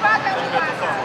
quatro, quatro, quatro.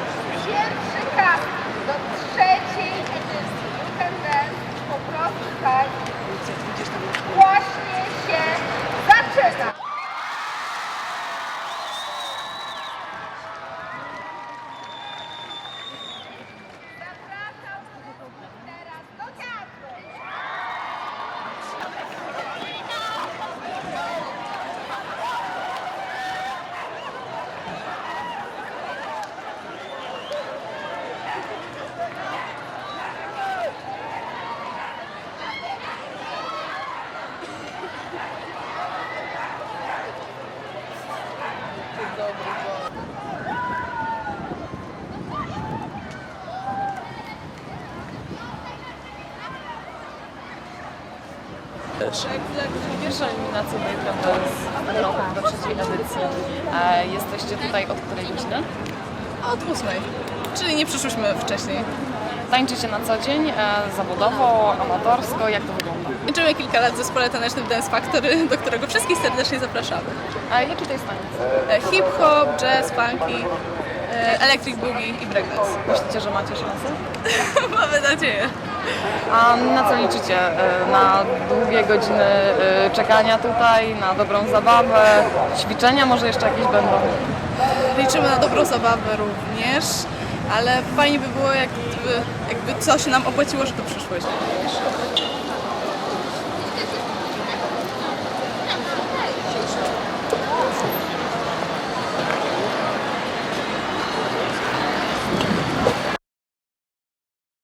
Pierwsza eliminacja Jutra z roku do trzeciej edycji. E, jesteście tutaj od której godziny? Od ósmej. Czyli nie przyszłyśmy wcześniej. Tańczycie na co dzień, e, zawodowo, amatorsko, jak to wygląda? Liczymy kilka lat w zespole tanecznym Dance Factory, do którego wszystkich serdecznie zapraszamy. E, jaki to jest taniec? E, Hip-hop, jazz, funky, e, electric boogie i breakdance. Myślicie, że macie szansę? Mamy nadzieję. A na co liczycie? Na długie godziny czekania tutaj, na dobrą zabawę, ćwiczenia może jeszcze jakieś będą? Liczymy na dobrą zabawę również, ale fajnie by było, jakby, jakby coś nam opłaciło, że tu przyszłyśmy.